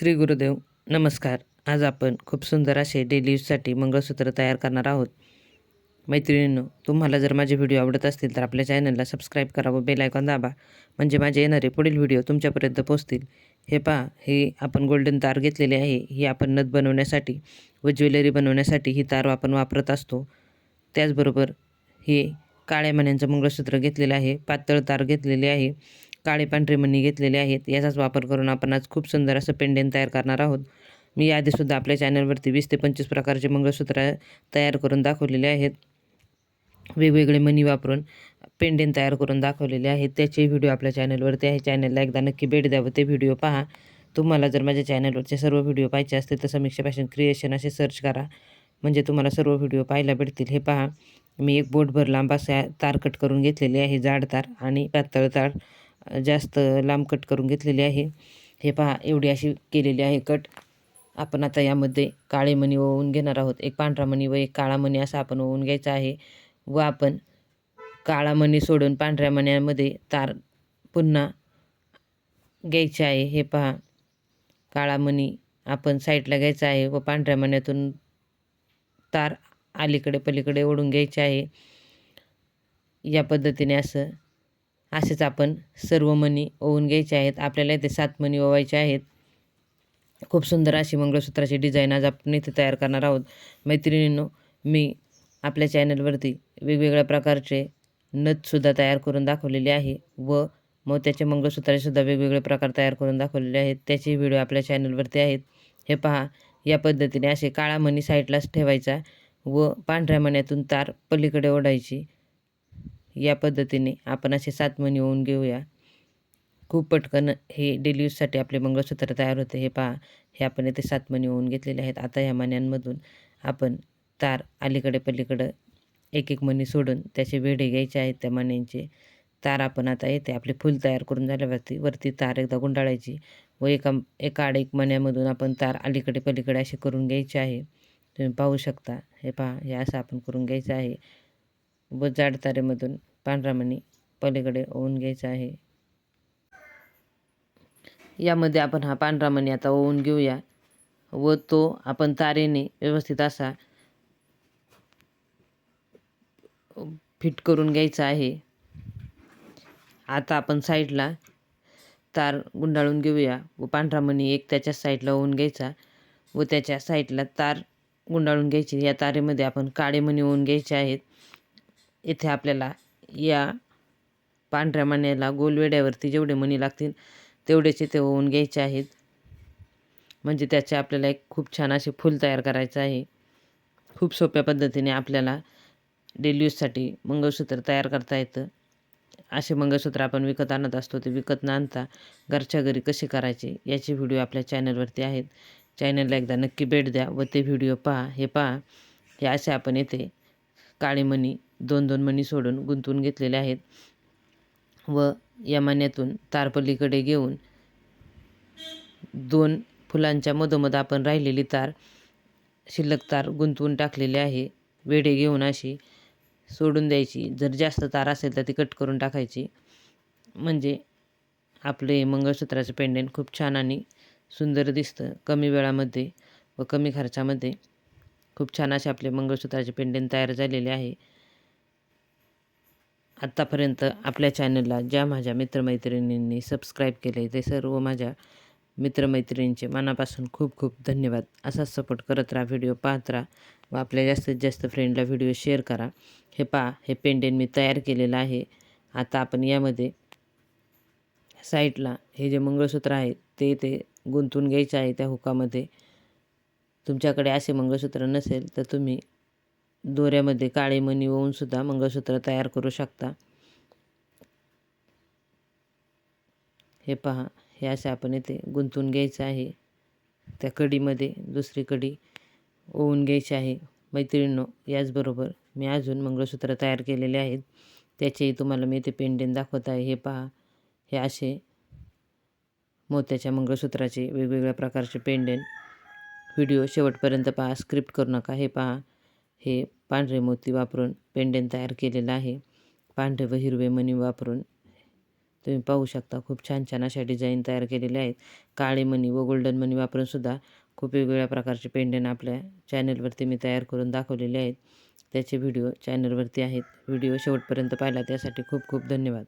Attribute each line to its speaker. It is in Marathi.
Speaker 1: श्री गुरुदेव नमस्कार. आज आपण खूप सुंदर असे डेली यूजसाठी मंगळसूत्र तयार करणार आहोत. मैत्रिणींनो तुम्हाला जर माझे व्हिडिओ आवडत असतील तर आपल्या चॅनलला सबस्क्राईब करा व बेल आयकॉन दाबा. म्हणजे माझे येणारे पुढील व्हिडिओ तुमच्यापर्यंत पोहोचतील. हे पहा हे आपण गोल्डन तार घेतलेले आहे. ही आपण नथ बनवण्यासाठी व ज्वेलरी बनवण्यासाठी ही तार आपण वापरत असतो. त्याचबरोबर हे काळ्या मण्यांचं मंगळसूत्र घेतलेलं आहे. पातळ तार घेतलेले आहे. काळे पांढरे मणी घेतलेले आहेत. याचाच वापर करून आपण आज खूप सुंदर असं पेंडेंट तयार करणार आहोत. मी याआधीसुद्धा आपल्या चॅनलवरती वीस ते पंचवीस प्रकारचे मंगळसूत्र तयार करून दाखवलेले आहेत. वेगवेगळे मनी वापरून पेंडेंट तयार करून दाखवलेले आहेत. त्याचे व्हिडिओ आपल्या चॅनलवरती आहे. चॅनलला एकदा नक्की भेट द्यावं ते व्हिडिओ पहा. तुम्हाला जर माझ्या चॅनलवरचे सर्व व्हिडिओ पाहिजे असतील तर समीक्षा फॅशन क्रिएशन असे सर्च करा. म्हणजे तुम्हाला सर्व व्हिडिओ पाहायला भेटतील. हे पहा. मी एक बोटभर लांब असा तार कट करून घेतलेली आहे. जाड तार आणि पातळ तार. जास्त लांब कट करून घेतलेली आहे. हे पहा एवढी अशी केलेली आहे कट आपण आता यामध्ये काळे मणी ओवून घेणार आहोत. एक पांढरा मणी व एक काळा मणी असा आपण ओवून घ्यायचा आहे. व आपण काळा मणी सोडून पांढऱ्या मण्यामध्ये तार पुन्हा घ्यायचे आहे. हे पहा काळा मणी आपण साईडला घ्यायचा आहे व पांढऱ्या मण्यातून तार अलीकडे पलीकडे ओढून घ्यायचे आहे. या पद्धतीने असं असेच आपण सर्व मणी ओवून घ्यायचे आहेत. आपल्याला इथे सात मणी ओवायचे आहेत. खूप सुंदर अशी मंगळसूत्राची डिझाईन आज आपण इथे तयार करणार आहोत. मैत्रिणींनो मी आपल्या चॅनलवरती वेगवेगळ्या प्रकारचे नथसुद्धा तयार करून दाखवलेले आहे व मोत्याचे मंगळसूत्राचेसुद्धा वेगवेगळे प्रकार तयार करून दाखवलेले आहेत. त्याचे व्हिडिओ आपल्या चॅनलवरती आहेत. हे पहा या पद्धतीने असे काळा मणी साईडलाच ठेवायचा व पांढऱ्या मण्यातून तार पलीकडे ओढायची. या पद्धतीने आपण असे सात मणी होऊन घेऊया. खूप पटकन हे डेली यूजसाठी आपले मंगळसूत्र तयार होते. हे पहा हे आपण येथे सात मणी होऊन घेतलेले आहेत. आता ह्या मण्यांमधून आपण तार अलीकडे पलीकडं एक एक मणी सोडून त्याचे वेढे घ्यायचे आहेत त्या मण्यांचे. तार आपण आता येते आपले फुल तयार करून झाल्यावरती वरती तार एकदा गुंडाळायची व एका एका आड एक मण्यामधून आपण तार अलीकडे पलीकडे असे करून घ्यायचे आहे. तुम्ही पाहू शकता. हे पहा हे असं आपण करून घ्यायचं आहे. व जाड तारेमधून पांढरा मणी पलीकडे ओवून घ्यायचा आहे. यामध्ये आपण हा पांढरा मणी आता ओवून घेऊया व तो आपण तारेने व्यवस्थित असा फिट करून घ्यायचा आहे. आता आपण साईडला तार गुंडाळून घेऊया व पांढरा मणी एक त्याच्या साईडला ओवून घ्यायचा व त्याच्या साईडला तार गुंडाळून घ्यायची. या तारेमध्ये आपण काळे मणी ओवून घ्यायचे आहेत. इथे आपल्याला या पांढऱ्या मण्याला गोलवेड्यावरती जेवढे मणी लागतील तेवढेच इथे होऊन घ्यायचे आहेत. म्हणजे त्याचे आपल्याला एक खूप छान असे फूल तयार करायचं आहे. खूप सोप्या पद्धतीने आपल्याला डेली यूजसाठी मंगळसूत्र तयार करता येतं. असे मंगळसूत्र आपण विकत आणत असतो ते विकत न आणता घरच्या घरी कसे करायचे याचे व्हिडिओ आपल्या चॅनलवरती आहेत. चॅनलला एकदा नक्की भेट द्या व ते व्हिडिओ पहा. हे पहा हे असे आपण येथे काळे मणी दोन दोन मणी सोडून गुंतवून घेतलेले आहेत व या मण्यातून तारपलीकडे घेऊन दोन फुलांच्या मधोमध आपण राहिलेली तार शिल्लक तार गुंतवून टाकलेली आहे. वेढे घेऊन अशी सोडून द्यायची. जर जास्त तार असेल तर ती कट करून टाकायची. म्हणजे आपले मंगळसूत्राचं पेंडेंट खूप छान आणि सुंदर दिसतं. कमी वेळामध्ये व कमी खर्चामध्ये खूप छान असे आपले मंगळसूत्राचे पेंडेंट तयार झालेले आहे. आत्तापर्यंत आपल्या चॅनलला ज्या माझ्या मित्रमैत्रिणींनी सबस्क्राईब केले ते सर्व माझ्या मित्रमैत्रिणींचे मनापासून खूप खूप धन्यवाद. असाच सपोर्ट करत राहा व्हिडिओ पाहत राहा व आपल्या जास्तीत जास्त फ्रेंडला व्हिडिओ शेअर करा. हे पहा हे पेंडेंट मी तयार केलेलं आहे. आता आपण यामध्ये साईडला हे जे मंगळसूत्र आहे ते ते गुंतून घ्यायचं आहे त्या हुकामध्ये. तुमच्याकडे असे मंगळसूत्र नसेल तर तुम्ही दोऱ्यामध्ये काळे मणी होऊन सुद्धा मंगळसूत्र तयार करू शकता. हे पहा हे असे आपण इथे गुंतून घ्यायचं आहे. त्या कडीमध्ये दुसरी कडी ओवून घ्यायची आहे. मैत्रिणींनो याचबरोबर मी अजून मंगळसूत्र तयार केलेले आहेत. त्याचेही तुम्हाला मी इथे पेंडेंट दाखवत आहे. हे पहा हे असे मोत्याच्या मंगळसूत्राचे वेगवेगळ्या प्रकारचे पेंडेन व्हिडिओ शेवटपर्यंत पहा स्क्रिप्ट करू नका. हे पहा हे पांढरे मोती वापरून पेंडेंट तयार केलेलं आहे. पांढरे व हिरवे मणी वापरून तुम्ही पाहू शकता खूप छान छान अशा डिझाईन तयार केलेल्या आहेत. काळे मणी व गोल्डन मणी वापरून सुद्धा खूप वेगवेगळ्या प्रकारचे पेंडेंट आपल्या चॅनलवरती मी तयार करून दाखवलेले आहेत. त्याचे व्हिडिओ चॅनलवरती आहेत. व्हिडिओ शेवटपर्यंत पाहिला त्यासाठी खूप खूप धन्यवाद.